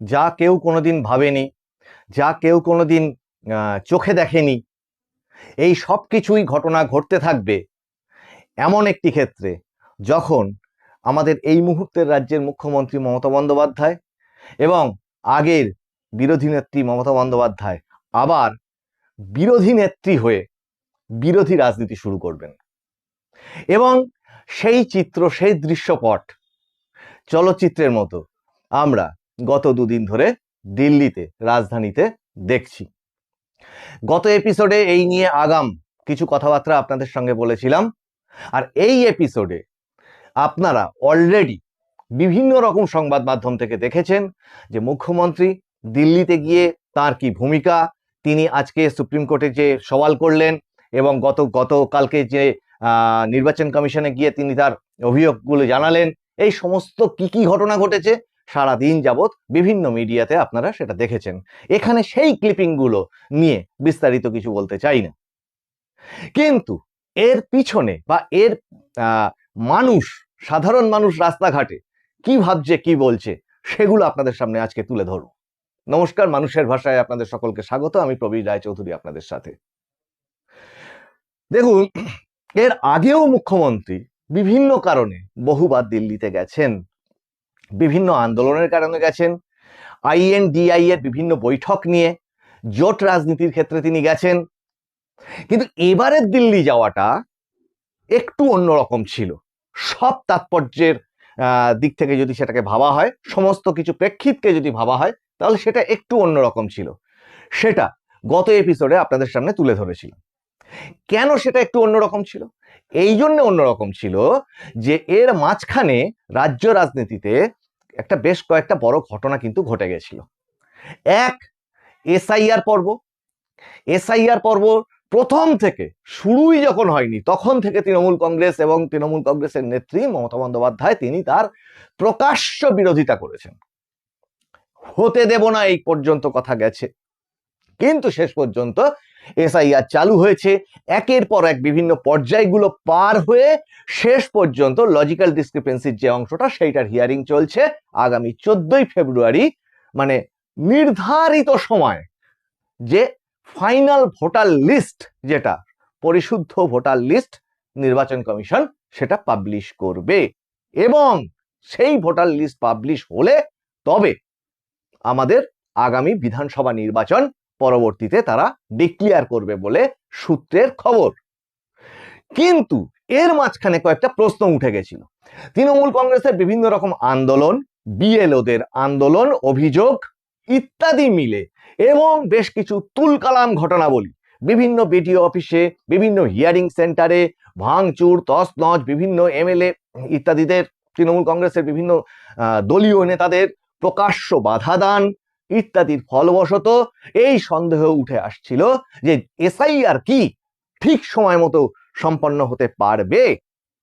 যা কেউ কোনোদিন ভাবেনি, যা কেউ কোনোদিন চোখে দেখেনি, এই সব কিছুই ঘটনা ঘটতে থাকবে এমন একটি ক্ষেত্রে যখন আমাদের এই মুহূর্তের রাজ্যের মুখ্যমন্ত্রী মমতা বন্দ্যোপাধ্যায় এবং আগের বিরোধী নেত্রী মমতা বন্দ্যোপাধ্যায় আবার বিরোধী নেত্রী হয়ে বিরোধী রাজনীতি শুরু করবেন। এবং সেই চিত্র, সেই দৃশ্যপট চলচ্চিত্রের মতো আমরা গত দুদিন ধরে দিল্লিতে, রাজধানীতে দেখছি। গত এপিসোডে এই নিয়ে আগাম কিছু কথাবার্তা আপনাদের সঙ্গে বলেছিলাম। আর এই এপিসোডে আপনারা অলরেডি বিভিন্ন রকম সংবাদ মাধ্যম থেকে দেখেছেন যে মুখ্যমন্ত্রী দিল্লিতে গিয়ে তার কি ভূমিকা, তিনি আজকে সুপ্রিম কোর্টে যে সওয়াল করলেন এবং গত গতকালকে যে নির্বাচন কমিশনে গিয়ে তিনি তার অভিযোগগুলো জানালেন, এই সমস্ত কি কি ঘটনা ঘটেছে সারা দিন যাবৎ বিভিন্ন মিডিয়াতে আপনারা সেটা দেখেছেন। এখানে সেই ক্লিপিংগুলো নিয়ে বিস্তারিত কিছু বলতে চাই না। কিন্তু এর পিছনে বা এর মানুষ, সাধারণ মানুষ রাস্তাঘাটে কি ভাবছে, কি বলছে, সেগুলো আপনাদের সামনে আজকে তুলে ধরব। নমস্কার, মানুষের ভাষায় আপনাদের সকলকে স্বাগত। আমি প্রবীর রায়চৌধুরী আপনাদের সাথে। দেখুন, এর আগেও মুখ্যমন্ত্রী বিভিন্ন কারণে বহুবার দিল্লিতে গেছেন। বিভিন্ন আন্দোলনের কারণে গেছেন। আইএনডিআই এর বিভিন্ন বৈঠক নিয়ে জোট রাজনীতির ক্ষেত্রে তিনি গেছেন। কিন্তু এবারের দিল্লি যাওয়াটা একটু অন্যরকম ছিল। সব তাৎপর্যের দিক থেকে যদি সেটাকে ভাবা হয়, সমস্ত কিছু প্রেক্ষিতকে যদি ভাবা হয়, তাহলে সেটা একটু অন্যরকম ছিল। সেটা গত এপিসোডে আপনাদের সামনে তুলে ধরেছিলাম। কেন সেটা একটু অন্যরকম ছিল? এই জন্য অন্যরকম ছিল যে এর মাঝখানে রাজ্য রাজনীতিতে একটা বেশ কয়েকটা বড় ঘটনা কিন্তু ঘটে গেছিল। এক, এসআইআর পর্ব। এসআইআর পর্ব প্রথম থেকে শুরুই যখন হয়নি, তখন থেকে তৃণমূল কংগ্রেস এবং তৃণমূল কংগ্রেসের নেত্রী মমতা বন্দ্যোপাধ্যায় তিনি তার প্রকাশ্য বিরোধিতা করেছেন। হতে দেব না এই পর্যন্ত কথা গেছে। কিন্তু শেষ পর্যন্ত এসআইআর চালু হয়েছে। একের পর এক বিভিন্ন পর্যায়গুলো পার হয়ে শেষ পর্যন্ত লজিক্যাল ডিসক্রিপেন্সির যে অংশটা, সেইটার হিয়ারিং চলছে আগামী চোদ্দই ফেব্রুয়ারি। মানে নির্ধারিত সময় যে ফাইনাল ভোটার লিস্ট যেটা, পরিশুদ্ধ ভোটার লিস্ট নির্বাচন কমিশন সেটা পাবলিশ করবে। এবং সেই ভোটার লিস্ট পাবলিশ হলে তবে আমাদের আগামী বিধানসভা নির্বাচন পরবর্তীতে তারা ডিক্লিয়ার করবে বলে সূত্রের খবর। কিন্তু এর মাঝখানে কয়েকটা প্রশ্ন উঠে গেছিল। তৃণমূল কংগ্রেসের বিভিন্ন রকম আন্দোলন, বিএলওদের আন্দোলন, অভিযোগ ইত্যাদি মিলে এবং বেশ কিছু তুলকালাম ঘটনাবলী। বিভিন্ন বিডিও অফিসে, বিভিন্ন হিয়ারিং সেন্টারে, ভাঙচুর, তছনছ, বিভিন্ন এমএলএ ইত্যাদিদের, তৃণমূল কংগ্রেসের বিভিন্ন দলীয় নেতাদের প্রকাশ্য বাধা দান ইত্যাদির ফলবশত এই সন্দেহ উঠে আসছিল যে এসআইআর কি ঠিক সময় মতো সম্পন্ন হতে পারবে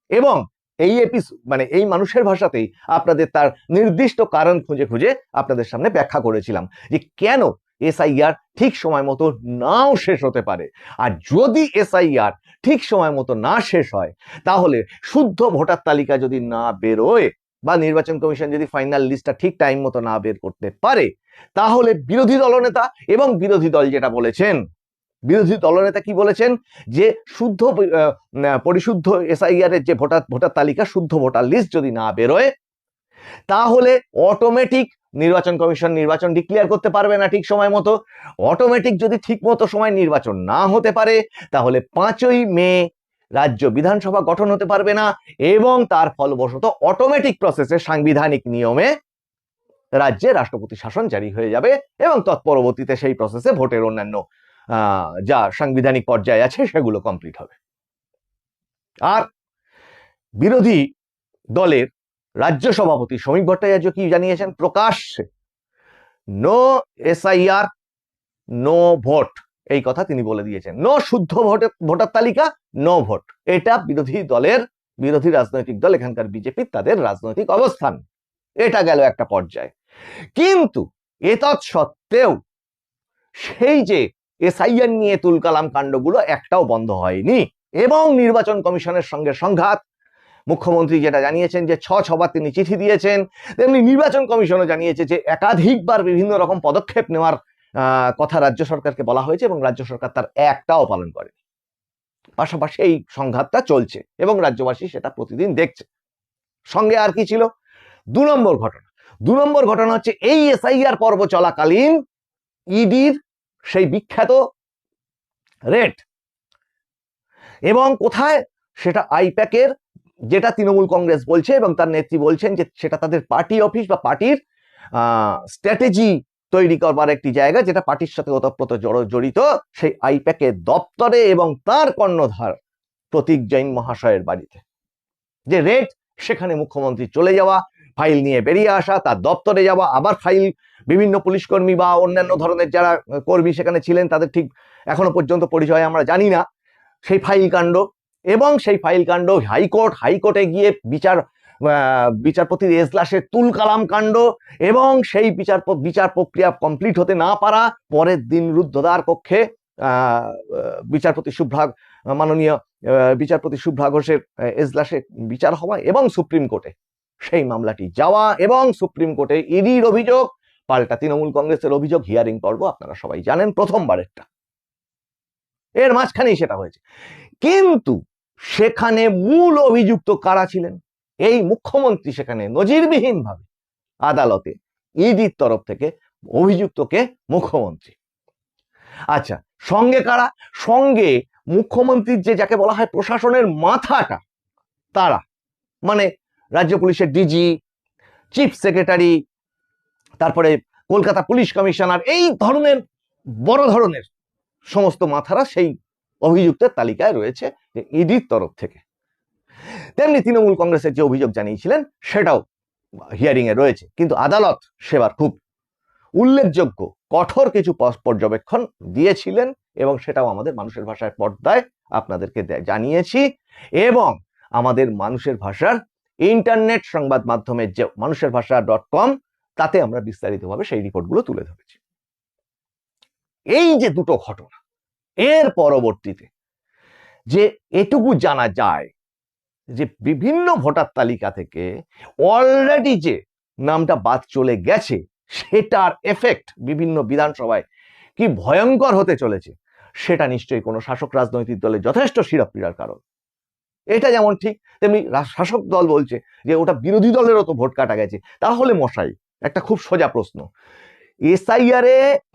এবং এই এপিসোড মানে এই মানুষের ভাষাতেই আপনাদের তার নির্দিষ্ট কারণ খুঁজে খুঁজে আপনাদের সামনে ব্যাখ্যা করেছিলাম যে কেন এসআইআর ঠিক সময় মতো নাও শেষ হতে পারে। আর যদি এসআইআর ঠিক সময় মতো না শেষ হয়, তাহলে শুদ্ধ ভোটার তালিকা যদি না বেরোয় বা নির্বাচন কমিশন যদি ফাইনাল লিস্টটা ঠিক টাইম মতো না বের করতে পারে তাহলে বিরোধী দলনেতা এবং বিরোধী দল যেটা বলেছেন, বিরোধী দলনেতা কি বলেছেন? যে শুদ্ধ পরিশুদ্ধ এসআইআর এর যে ভোটার ভোটার তালিকা, শুদ্ধ ভোটার লিস্ট যদি না বেরোয়, তাহলে অটোমেটিক নির্বাচন কমিশন নির্বাচন ডিক্লিয়ার করতে পারবে না ঠিক সময় মতো। অটোমেটিক যদি ঠিক মতো সময় নির্বাচন না হতে পারে, তাহলে পাঁচই মে রাজ্য বিধানসভা গঠন হতে পারবে না এবং তার ফলবশত অটোমেটিক প্রসেসে সাংবিধানিক নিয়মে রাজ্যে রাষ্ট্রপতি শাসন জারি হয়ে যাবে এবং তৎপরবর্তীতে সেই প্রসেসে ভোটের অন্যান্য যা সাংবিধানিক পর্যায়ে আছে সেগুলো কমপ্লিট হবে। আর বিরোধী দলের রাজ্য সভাপতি শ্রমিক ভট্টাচার্য কি জানিয়েছেন? প্রকাশ্যে। No SIR no vote. এই কথা তিনি বলে দিয়েছেন। নো শুদ্ধ ভোটের ভোটার তালিকা, নো ভোট। এটা বিরোধী দলের, বিরোধী রাজনৈতিক দল, এখানকার বিজেপি, তাদের রাজনৈতিক অবস্থান। এটা গেল একটা পর্যায়ে। কিন্তু এতৎ সত্ত্বেও সেই যে এসআইআর নিয়ে তুলকালাম কাণ্ডগুলো একটাও বন্ধ হয়নি। এবং নির্বাচন কমিশনের সঙ্গে সংঘাত, মুখ্যমন্ত্রী যেটা জানিয়েছেন যে ছ ছবার তিনি চিঠি দিয়েছেন, তেমনি নির্বাচন কমিশনও জানিয়েছে যে একাধিকবার বিভিন্ন রকম পদক্ষেপ নেওয়ার কথা রাজ্য সরকারকে বলা হয়েছে এবং রাজ্য সরকার তার একটাও পালন করে পাশাপাশি এই সংঘাতটা চলছে এবং রাজ্যবাসী সেটা প্রতিদিন দেখছে। সঙ্গে আর কি ছিল? দু নম্বর ঘটনা। দু নম্বর ঘটনা হচ্ছে এই এসআইআর পর্ব চলাকালীন ইডির সেই বিখ্যাত রেট এবং কোথায়? সেটা আইপ্যাকের, যেটা তৃণমূল কংগ্রেস বলছে এবং তার নেত্রী বলছেন যে সেটা তাদের পার্টি অফিস বা পার্টির স্ট্র্যাটেজি তৈরি করবার একটি জায়গা যেটা পার্টির সাথে ওতপ্রোত জড়- জড়িত সেই আইপ্যাকের দপ্তরে এবং তার কর্ণধার প্রতীক জৈন মহাশয়ের বাড়িতে। যে রেট সেখানে মুখ্যমন্ত্রী চলে যাওয়া ফাইল নিয়ে বেরিয়ে আসা, তার দপ্তরে যাওয়া, আবার ফাইল, বিভিন্ন পুলিশকর্মী বা অন্যান্য ধরনের যারা কর্মী সেখানে ছিলেন, তাদের ঠিক এখনও পর্যন্ত পরিচয় আমরা জানি না। সেই ফাইল কাণ্ড এবং সেই ফাইল কাণ্ড হাইকোর্ট, হাইকোর্টে গিয়ে বিচার বিচারপতির এজলাসের তুল কালাম কাণ্ড এবং সেই বিচার বিচার প্রক্রিয়া কমপ্লিট হতে না পারা, পরের দিন রুদ্ধদ্বার কক্ষে বিচারপতি শুভ্রা মাননীয় বিচারপতি শুভ্রা ঘোষের এজলাসে বিচার হওয়া এবং সুপ্রিম কোর্টে। সেই মামলাটি যাওয়া এবং সুপ্রিম কোর্টে ইডির অভিযোগ, পাল্টা তৃণমূল কংগ্রেসের অভিযোগ, হিয়ারিং পর্ব আপনারা সবাই জানেন প্রথমবারেরটা। এর মাঝখানেই সেটা হয়েছে। কিন্তু সেখানে মূল অভিযুক্ত কারা ছিলেন? এই মুখ্যমন্ত্রী সেখানে নজিরবিহীন ভাবে আদালতে ইডির তরফ থেকে অভিযুক্তকে মুখ্যমন্ত্রী। আচ্ছা সঙ্গে কারা? সঙ্গে মুখ্যমন্ত্রীর যে যাকে বলা হয় প্রশাসনের মাথাটা, তারা। মানে রাজ্য পুলিশের ডিজি চিফ সেক্রেটারি তারপরে কলকাতা পুলিশ কমিশনার, এই ধরনের, বড় ধরনের সমস্ত মাথারা সেই অভিযুক্তের তালিকায় রয়েছে ইডির তরফ থেকে। তেমনি তৃণমূল কংগ্রেসের যে অভিযোগ জানিয়েছিলেন, সেটাও হিয়ারিং এ রয়েছে। কিন্তু আদালত সেবার খুব উল্লেখযোগ্য, কঠোর কিছু পর্যবেক্ষণ দিয়েছিলেন এবং সেটাও আমাদের মানুষের ভাষায় পর্দায় আপনাদেরকে জানিয়েছি এবং আমাদের মানুষের ভাষার ইন্টারনেট সংবাদ মাধ্যমের যে মানুষের ভাষা ডট কম তাতে আমরা বিস্তারিতভাবে সেই রিপোর্টগুলো তুলে ধরেছি। এই যে দুটো ঘটনা, এর পরবর্তীতে যে এটুকু জানা যায় যে বিভিন্ন ভোটার তালিকা থেকে অলরেডি যে নামটা বাদ চলে গেছে, সেটার এফেক্ট বিভিন্ন বিধানসভায় কি ভয়ঙ্কর হতে চলেছে, সেটা নিশ্চয়ই কোনো শাসক রাজনৈতিক দলের যথেষ্ট শিরপীড়ার কারণ। এটা যেমন ঠিক, তেমনি শাসক দল বলছে যে ওটা বিরোধী দলেরও তো ভোট কাটা গেছে। তাহলে মশাই, একটা খুব সোজা প্রশ্ন। এসআইআর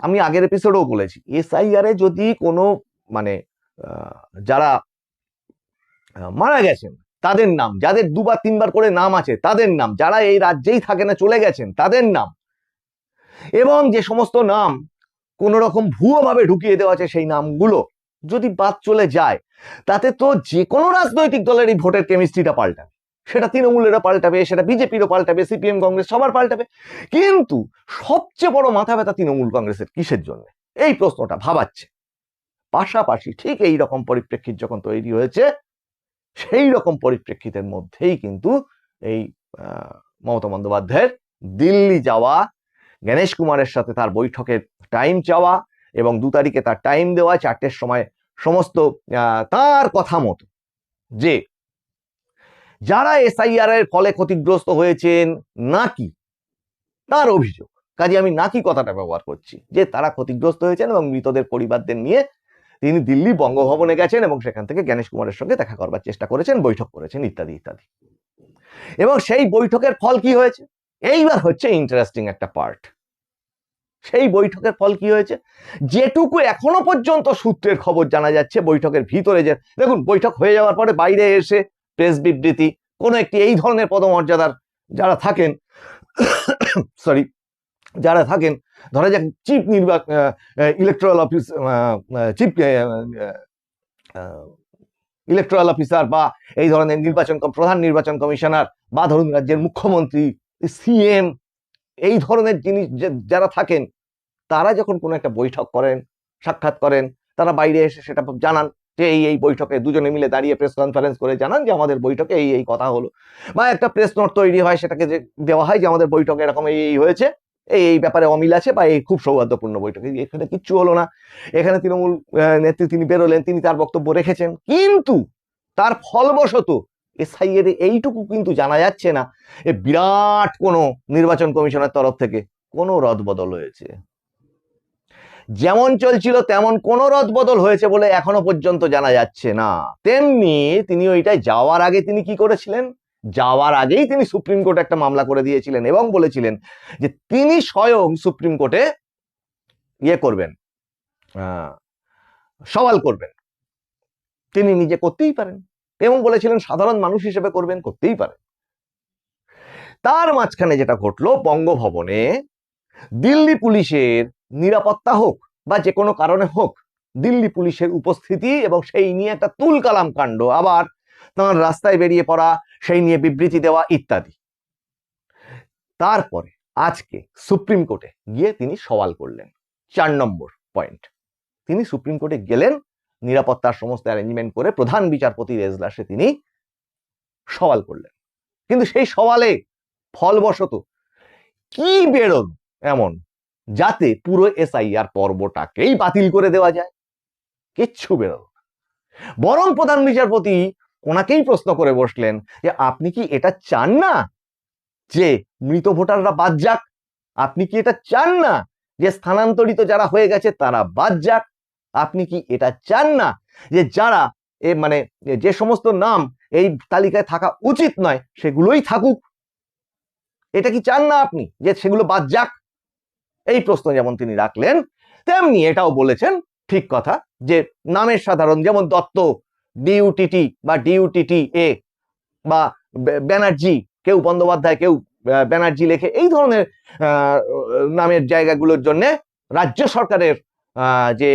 আমি আগের এপিসোডেও বলেছি, এসআইআর যদি কোনো মানে যারা মারা গেছেন, তাদের নাম, যাদের দুবার তিনবার করে নাম আছে, তাদের নাম, যারা এই রাজ্যেই থাকে না, চলে গেছেন, তাদের নাম। এবং যে সমস্ত নাম কোন রকম ভুয়োভাবে ঢুকিয়ে দেওয়া আছে সেই নামগুলো যদি বাদ চলে যায়, তাতে তো যে কোনো রাজনৈতিক দলেরই ভোটের কেমিস্ট্রিটা পাল্টাবে। সেটা তৃণমূলেরও পাল্টাবে, সেটা বিজেপিরও পাল্টাবে, সিপিএম কংগ্রেস সবার পাল্টাবে। কিন্তু সবচেয়ে বড় মাথা ব্যথা তৃণমূল কংগ্রেসের কিসের জন্য? এই প্রশ্নটা ভাবাচ্ছে। পাশাপাশি ঠিক এই রকম পরিপ্রেক্ষিত যখন তৈরি হয়েছে, সেই রকম পরিপ্রেক্ষিতের মধ্যেই কিন্তু এই মমতা বন্দ্যোপাধ্যায়ের দিল্লি যাওয়া গণেশ কুমারের সাথে তার বৈঠকের টাইম চাওয়া এবং দু তারিখে তার টাইম দেওয়া, চারটের সময় সমস্ত তার কথা মতো যে, যারা এসআইআর এর ফলে ক্ষতিগ্রস্ত হয়েছেন নাকি, তার অভিযোগ। কাজে আমি নাকি কথাটা ব্যবহার করছি, যে তারা ক্ষতিগ্রস্ত হয়েছেন এবং মৃতদের পরিবারদের নিয়ে তিনি দিল্লি বঙ্গভবনে গেছেন এবং সেখান থেকে গণেশ কুমারের সঙ্গে দেখা করবার চেষ্টা করেছেন, বৈঠক করেছেন, ইত্যাদি ইত্যাদি। এবং সেই বৈঠকের ফল কি হয়েছে? এইবার হচ্ছে ইন্টারেস্টিং একটা পার্ট সেই বৈঠকের ফল কি হয়েছে? যেটুকু এখনও পর্যন্ত সূত্রের খবর জানা যাচ্ছে, বৈঠকের ভিতরে যে, দেখুন, বৈঠক হয়ে যাওয়ার পরে বাইরে এসে প্রেস বিবৃতি, কোনো একটি এই ধরনের পদমর্যাদার যারা থাকেন সরি যারা থাকেন, ধরা যাক চিফ নির্বাচন electoral office chief electoral officer বা এই ধরনের নির্বাচন প্রধান নির্বাচন কমিশনার বা ধরুন রাজ্যের মুখ্যমন্ত্রী সিএম এই ধরনের জিনিস যারা থাকেন, তারা যখন কোনো একটা বৈঠক করেন, সাক্ষাৎ করেন, তারা বাইরে এসে সেটা জানান যে, এই এই বৈঠকে দুজনে মিলে দাঁড়িয়ে প্রেস কনফারেন্স করে জানান যে, আমাদের বৈঠকে এই এই কথা হলো। বা একটা প্রেস নোট তৈরি হয়, সেটাকে যে, দেওয়া হয় যে, আমাদের বৈঠকে এরকম এই এই হয়েছে, এই এই ব্যাপারে অমিল আছে বা এই খুব সৌহার্দ্যপূর্ণ বৈঠক। এখানে কিচ্ছু হলো না। এখানে তৃণমূল নেত্রী তিনি বেরোলেন, তিনি তার বক্তব্য রেখেছেন। কিন্তু তার ফলবশত এসআই এর এইটুকু কিন্তু জানা যাচ্ছে না। এ বিরাট কোনো নির্বাচন কমিশনের তরফ থেকে কোনো রদবদল হয়েছে। যেমন চলছিল তেমন কোনো রদবদল হয়েছে বলে এখনও পর্যন্ত জানা যাচ্ছে না। তেমনি তিনি ওইটায় যাওয়ার আগে তিনি কি করেছিলেন? যাওয়ার আগেই তিনি সুপ্রিম কোর্টে একটা মামলা করে দিয়েছিলেন এবং বলেছিলেন যে তিনি স্বয়ং সুপ্রিম কোর্টে ইয়ে করবেন সওয়াল করবেন। তিনি নিজে করতেই পারেন। এবং বলেছিলেন, সাধারণ মানুষ হিসেবে করবেন, করতেই পারেন। তার মাঝখানে যেটা ঘটলো, বঙ্গভবনে দিল্লি পুলিশের নিরাপত্তা হোক বা যে কোনো কারণে হোক, দিল্লি পুলিশের উপস্থিতি এবং সেই নিয়ে একটা তুলকালাম কাণ্ড, আবার তাঁর রাস্তায় বেরিয়ে পড়া, সেই নিয়ে বিবৃতি দেওয়া ইত্যাদি। তারপরে আজকে সুপ্রিম কোর্টে গিয়ে তিনি সওয়াল করলেন। চার নম্বর পয়েন্ট। তিনি সুপ্রিম কোর্টে গেলেন নিরাপত্তার সমস্ত অ্যারেঞ্জমেন্ট করে প্রধান বিচারপতির এজলাসে তিনি সওয়াল করলেন। কিন্তু সেই সওয়ালে ফলবশত কি বেরোল এমন যাতে পুরো এসআইআর পর্বটাকেই বাতিল করে দেওয়া যায়? কিচ্ছু বেরোল। বরং প্রধান বিচারপতি ওনাকেই প্রশ্ন করে বসলেন যে, আপনি কি এটা চান না যে মৃত ভোটাররা বাদ যাক? আপনি কি এটা চান না যে স্থানান্তরিত যারা হয়ে গেছে তারা বাদ যাক? আপনি কি এটা চান না? যে যারা এ মানে যে সমস্ত নাম এই তালিকায় থাকা উচিত নয়, সেগুলোই থাকুক। এটা কি চান না আপনি? যে সেগুলো বাদ যাক। এই প্রশ্ন যেমন তিনি রাখলেন, তেমনি এটাও বলেছেন, ঠিক কথা, যে নামের সাধারণ যেমন দত্ত ডিউটিটি বা ডিউটিটি এ বা ব্যানার্জি, কেউ বন্দ্যোপাধ্যায়, কেউ ব্যানার্জি লেখে এই ধরনের নামের জায়গাগুলোর জন্য রাজ্য সরকারের যে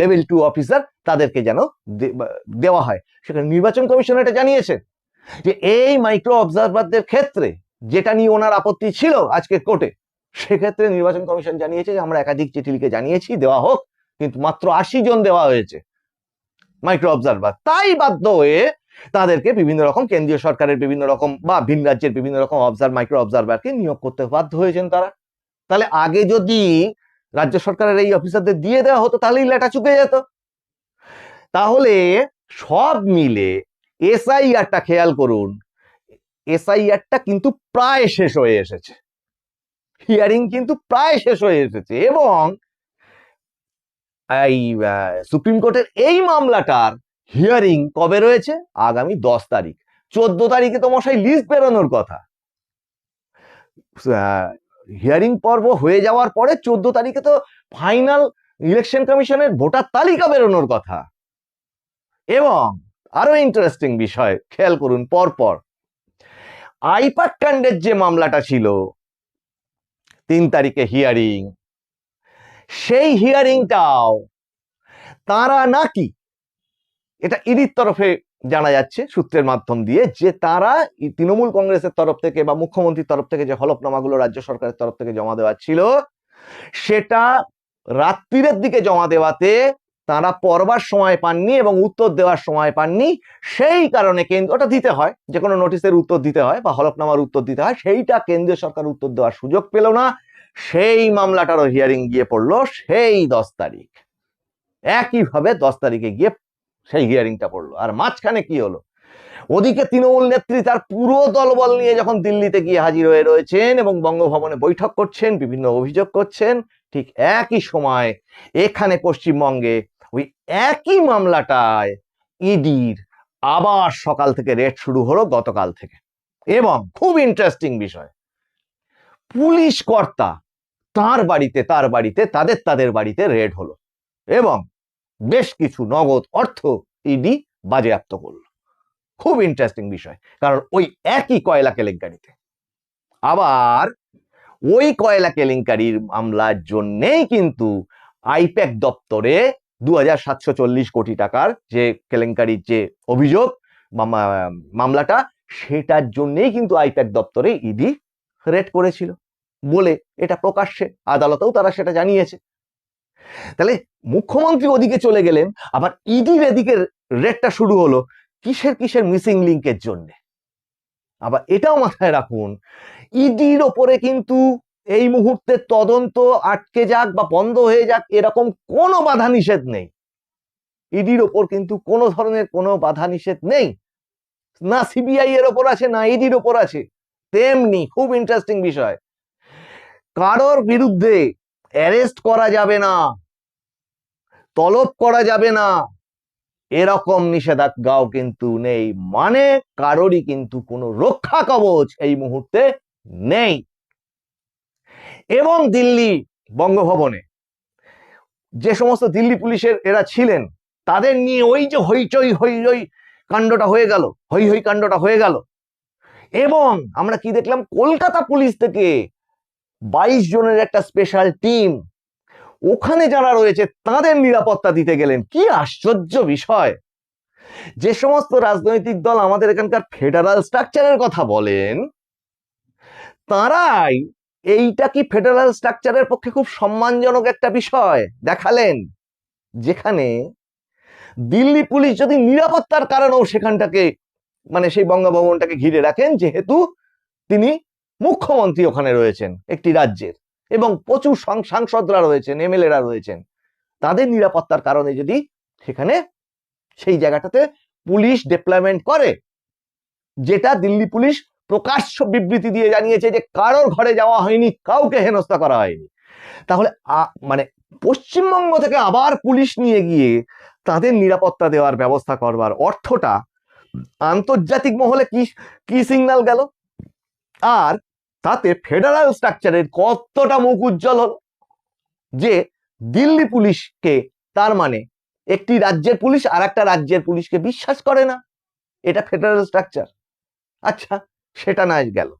লেভেল টু অফিসার তাদেরকে যেন দেওয়া হয়। সেখানে নির্বাচন কমিশন এটা জানিয়েছে যে, এই মাইক্রো অবজারভারদের ক্ষেত্রে যেটা নিয়ে ওনার আপত্তি ছিল আজকে কোর্টে, সেক্ষেত্রে নির্বাচন কমিশন জানিয়েছে যে, আমরা একাধিক চিঠি লিখে জানিয়েছি, দেওয়া হোক, কিন্তু মাত্র আশি জন দেওয়া হয়েছে মাইক্রো অবজারভার তাই বাধ্য হয়ে তাদেরকে বিভিন্ন রকম কেন্দ্রীয় সরকারের বিভিন্ন রকম বা ভিন রাজ্যের বিভিন্ন রকম অবজার্ভ মাইক্রো অবজারভারকে নিয়োগ করতে বাধ্য হয়েছেন তারা। তাহলে আগে যদি রাজ্য সরকারের এই অফিসারদের দিয়ে দেওয়া হতো, তাহলেই লেটা চুকে যেত। তাহলে সব মিলে এসআইআরটা খেয়াল করুন, এসআইআরটা কিন্তু প্রায় শেষ হয়ে এসেছে। হিয়ারিং কিন্তু প্রায় শেষ হয়ে এসেছে এবং এই সুপ্রিম কোর্টের এই মামলাটার হিয়ারিং কবে রয়েছে? আগামী দশ তারিখ। চোদ্দ তারিখে তো মশাই লিস্ট বেরোনোর কথা। হিয়ারিং পর্ব হয়ে যাওয়ার পরে চোদ্দ তারিখে তো ফাইনাল ইলেকশন কমিশনের ভোটার তালিকা বেরোনোর কথা। এবং আরও ইন্টারেস্টিং বিষয়, খেয়াল করুন, পরপর। আইপাক কাণ্ডের যে মামলাটা ছিল, তিন তারিখে হিয়ারিং, সেই হিয়ারিংটাও তারা নাকি, এটা ইডির তরফে জানা যাচ্ছে সূত্রের মাধ্যম দিয়ে যে তারা তৃণমূল কংগ্রেসের তরফ থেকে বা মুখ্যমন্ত্রীর তরফ থেকে যে হলফনামাগুলো রাজ্য সরকারের তরফ থেকে জমা দেওয়া ছিল, সেটা রাত্রিরের দিকে জমা দেওয়াতে তারা পড়বার সময় পাননি এবং উত্তর দেওয়ার সময় পাননি। সেই কারণে কেন্দ্র, ওটা দিতে হয় যে কোনো নোটিশের উত্তর দিতে হয় বা হলফনামার উত্তর দিতে হয়, সেইটা কেন্দ্রীয় সরকার উত্তর দেওয়ার সুযোগ পেল না। সেই মামলাটারও হিয়ারিং গিয়ে পড়ল সেই দশ তারিখ। একইভাবে দশ তারিখে গিয়ে সেই হিয়ারিংটা পড়ল। আর মাঝখানে কি হলো? ওদিকে তৃণমূল নেত্রী তার পুরো দলবল নিয়ে যখন দিল্লিতে গিয়ে হাজির হয়ে রয়েছেন এবং বঙ্গভবনে বৈঠক করছেন, বিভিন্ন অভিযোগ করছেন, ঠিক একই সময় এখানে পশ্চিমবঙ্গে ওই একই মামলাটায় ইডির আবার সকাল থেকে রেড শুরু হলো গতকাল থেকে। এবং খুব ইন্টারেস্টিং বিষয়, পুলিশ কর্তা তার বাড়িতে তার বাড়িতে, তাদের তাদের বাড়িতে রেড হলো। এবং বেশ কিছু নগদ অর্থ ইডি বাজেয়াপ্ত করল। খুব ইন্টারেস্টিং বিষয়, কারণ ওই একই কয়লা কেলেঙ্কারিতে। আবার ওই কয়লা কেলেঙ্কারির মামলার জন্যেই কিন্তু আইপ্যাক দপ্তরে দু কোটি টাকার যে কেলেঙ্কারির যে অভিযোগ মামলাটা, সেটার জন্যেই কিন্তু আইপ্যাক দপ্তরে ইডি রেড করেছিল বলে এটা প্রকাশ্যে, আদালতেও তারা সেটা জানিয়েছে। তাহলে মুখ্যমন্ত্রী ওদিকে চলে গেলেন, আবার ইডির এদিকে রেটটা শুরু হলো কিসের কিসের মিসিং লিঙ্কের জন্য? আবার এটাও মাথায় রাখুন, ইডির ওপরে কিন্তু এই মুহূর্তে তদন্ত আটকে যাক বা বন্ধ হয়ে যাক, এরকম কোনো বাধা নিষেধ নেই। ইডির ওপর কিন্তু কোনো ধরনের কোনো বাধা নিষেধ নেই। না সিবিআই এর ওপর আছে, না ইডির ওপর আছে, তেমনি খুব ইন্টারেস্টিং বিষয়। কারোর বিরুদ্ধে অ্যারেস্ট করা যাবে না, তলব করা যাবে না। এরকম নিষেধাজ্ঞাও কিন্তু নেই মানে কারোরই কিন্তু কোনো রক্ষা কবচ এই মুহূর্তে নেই। এবং দিল্লি বঙ্গভবনে যে সমস্ত দিল্লি পুলিশের এরা ছিলেন, তাদের নিয়ে ওই যে হইচই হই কাণ্ডটা হয়ে গেল, হই হই কাণ্ডটা হয়ে গেল। এবং আমরা কি দেখলাম, কলকাতা পুলিশ থেকে বাইশ জনের একটা স্পেশাল টিম ওখানে যারা রয়েছে, তাদের নিরাপত্তা দিতে গেলেন। কি আশ্চর্য বিষয়। যে সমস্ত রাজনৈতিক দল আমাদের এখানকার ফেডারাল স্ট্রাকচারের কথা বলেন, তারাই এইটা কি ফেডারাল স্ট্রাকচারের পক্ষে খুব সম্মানজনক একটা বিষয় দেখালেন, যেখানে দিল্লি পুলিশ যদি নিরাপত্তার কারণেও সেখানটাকে মানে সেই বঙ্গভবনটাকে ঘিরে রাখেন, যেহেতু তিনি মুখ্যমন্ত্রী ওখানে রয়েছেন, একটি রাজ্যের। এবং প্রচুর সাংসদরা রয়েছেন এমএলএরা রয়েছেন। তাদের নিরাপত্তার কারণে যদি সেখানে সেই জায়গাটাতে পুলিশ ডিপ্লয়মেন্ট করে, যেটা দিল্লি পুলিশ প্রকাশ্য বিবৃতি দিয়ে জানিয়েছে যে কারোর ঘরে যাওয়া হয়নি, কাউকে হেনস্থা করা হয়নি। তাহলে মানে পশ্চিমবঙ্গ থেকে আবার পুলিশ নিয়ে গিয়ে তাদের নিরাপত্তা দেওয়ার ব্যবস্থা করবার অর্থটা আন্তর্জাতিক মহলে কি কি সিগন্যাল গেল? আর তাতে ফেডারাল স্ট্রাকচারের কতটা মুখ উজ্জ্বল হল যে দিল্লি পুলিশকে তার মানে একটি রাজ্যের পুলিশ আর একটা রাজ্যের পুলিশকে বিশ্বাস করে না। এটা ফেডারেল স্ট্রাকচার। আচ্ছা সেটা না গেল।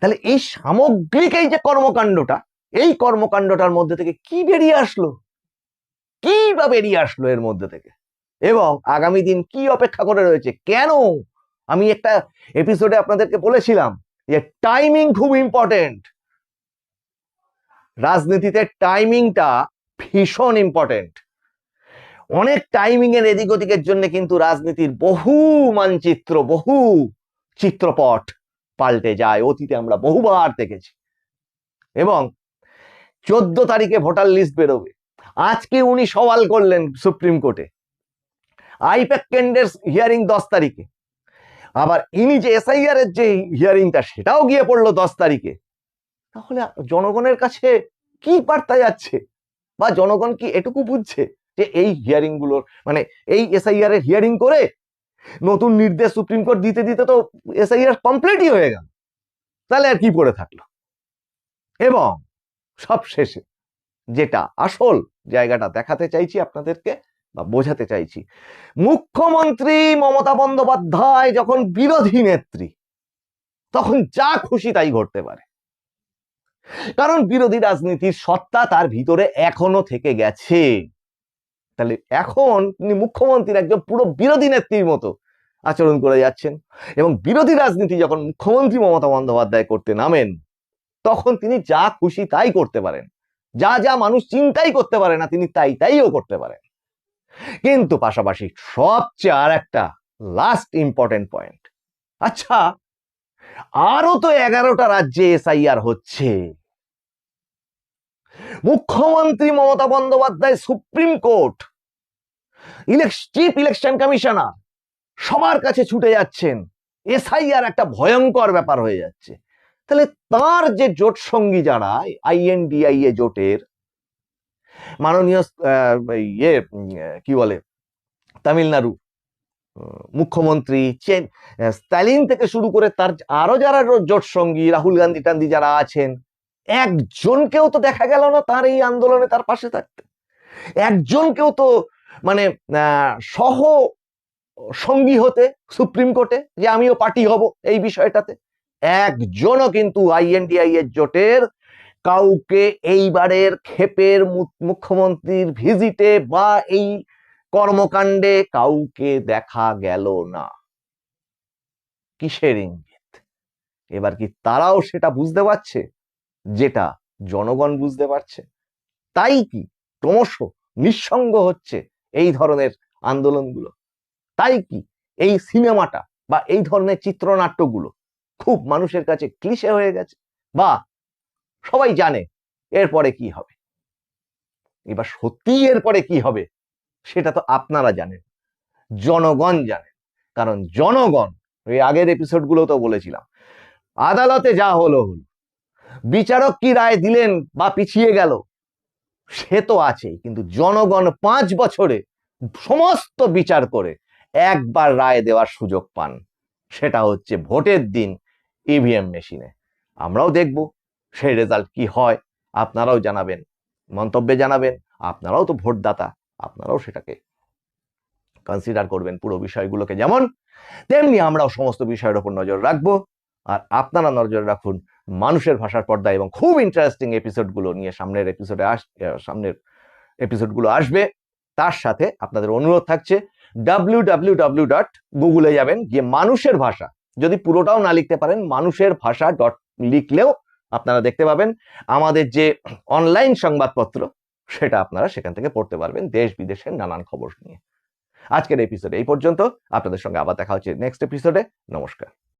তাহলে এই সামগ্রিক এই যে কর্মকাণ্ডটা, এই কর্মকাণ্ডটার মধ্যে থেকে কি বেরিয়ে আসলো? কি বা বেরিয়ে আসলো এর মধ্যে থেকে? এবং আগামী দিন কি অপেক্ষা করে রয়েছে? কেন? আমি একটা এপিসোডে আপনাদেরকে বলেছিলাম যে টাইমিং খুব ইম্পর্টেন্ট রাজনীতিতে টাইমিংটা ভীষণ ইম্পর্টেন্ট অনেক টাইমিং এর এদিক ওদিকের জন্য কিন্তু রাজনীতির বহু মানচিত্র, বহু চিত্রপট পাল্টে যায়। অতীতে আমরা বহুবার দেখেছি। এবং চোদ্দ তারিখে ভোটার লিস্ট বেরোবে। আজকে উনি সওয়াল করলেন সুপ্রিম কোর্টে। আইপ্যাক কেন্ডের হিয়ারিং দশ তারিখে। আবার ইনি যে এসআইআর এর যে হিয়ারিংটা সেটাও গিয়ে পড়ল দশ তারিখে। তাহলে জনগণের কাছে কি বার্তা যাচ্ছে? বা জনগণ কি এটুকু বুঝছে যে এই হিয়ারিংগুলোর মানে এই এসআইআর এর হিয়ারিং করে নতুন নির্দেশ সুপ্রিম কোর্ট দিতে দিতে তো এসআইআর কমপ্লিটই হয়ে গেল। তাহলে আর কি পড়ে থাকল? এবং সব শেষে যেটা আসল জায়গাটা দেখাতে চাইছি আপনাদেরকে বা বোঝাতে চাইছি। মুখ্যমন্ত্রী মমতা বন্দ্যোপাধ্যায় যখন বিরোধী নেত্রী, তখন যা খুশি তাই ঘটতে পারে। কারণ বিরোধী রাজনীতির সত্তা তার ভিতরে এখনও থেকে গেছে। তাহলে এখন তিনি মুখ্যমন্ত্রীর একজন পুরো বিরোধী নেত্রীর মতো আচরণ করে যাচ্ছেন এবং বিরোধী রাজনীতি যখন মুখ্যমন্ত্রী মমতা বন্দ্যোপাধ্যায় করতে নামেন, তখন তিনি যা খুশি তাই করতে পারেন। যা যা মানুষ চিন্তাই করতে পারে না, তিনি তাই তাইও করতে পারেন। কিন্তু পাশাপাশি সবচেয়ে আর একটা লাস্ট ইম্পর্টেন্ট পয়েন্ট আচ্ছা আরও তো এগারোটা রাজ্যে এসআইআর হচ্ছে। মুখ্যমন্ত্রী Mamata Bandyopadhyay supreme court chief election commissioner সবার কাছে ছুটে যাচ্ছেন। এসআইআর একটা ভয়ঙ্কর ব্যাপার হয়ে যাচ্ছে। তাহলে তার যে জোট সঙ্গী যারা আইএনডিআইএ জোটের মাননীয় ইয়ে কি বলে, তামিলনাড়ু মুখ্যমন্ত্রী চেন স্ট্যালিন থেকে শুরু করে তার আরও যারা জোট সঙ্গী, রাহুল গান্ধী টান্ধী যারা আছেন, একজনকেও তো দেখা গেল না তার এই আন্দোলনে তার পাশে থাকতে। একজনকেও তো মানে সহ সঙ্গী হতে সুপ্রিম কোর্টে যে আমিও পার্টি হব এই বিষয়টাতে, একজনও কিন্তু আইএনডিআই এর জোটের কাউকে এইবারের ক্ষেপের মুখ্যমন্ত্রীর ভিজিটে বা এই কর্মকাণ্ডে কাউকে দেখা গেল না। কিসের ইঙ্গিত? এবার কি তারাও সেটা বুঝতে পারছে? যেটা জনগণ বুঝতে পারছে। তাই কি ক্রমশ নিঃসঙ্গ হচ্ছে এই ধরনের আন্দোলনগুলো? তাই কি এই সিনেমাটা বা এই ধরনের চিত্রনাট্যগুলো খুব মানুষের কাছে ক্লিশে হয়ে গেছে? বা সবাই জানে এরপরে কি হবে। এবার সত্যি এরপরে কি হবে সেটা তো আপনারা জানেন, জনগণ জানেন কারণ জনগণ ওই আগের এপিসোডগুলো তো বলেছিলাম, আদালতে যা হলো হলো, বিচারক কি রায় দিলেন বা পিছিয়ে গেল সে তো আছেই, কিন্তু জনগণ পাঁচ বছরে সমস্ত বিচার করে একবার রায় দেওয়ার সুযোগ পান, সেটা হচ্ছে ভোটের দিন ইভিএম মেশিনে আমরাও দেখব। সেই রেজাল্ট কি হয়, আপনারাও জানাবেন, মন্তব্যে জানাবেন, আপনারাও তো ভোটদাতা, আপনারাও সেটাকে কনসিডার করবেন পুরো বিষয়গুলোকে যেমন, তেমনি আমরাও সমস্ত বিষয়ের ওপর নজর রাখব, আর আপনারা নজর রাখুন মানুষের ভাষার পর্দা এবং খুব ইন্টারেস্টিং এপিসোডগুলো নিয়ে সামনের এপিসোডে আস সামনের এপিসোডগুলো আসবে। তার সাথে আপনাদের অনুরোধ থাকছে ডাব্লিউ ডাব্লিউ ডাব্লিউ ডট গুগলে যাবেন, গিয়ে মানুষের ভাষা, যদি পুরোটাও না লিখতে পারেন, মানুষের ভাষা ডট লিখলেও আপনারা দেখতে পাবেন। আমাদের যে অনলাইন সংবাদপত্র, সেটা আপনারা সেখান থেকে পড়তে পারবেন দেশ বিদেশের নানান খবর নিয়ে। আজকের এপিসোডে এই পর্যন্ত। আপনাদের সঙ্গে আবার দেখা হচ্ছে নেক্সট এপিসোডে নমস্কার।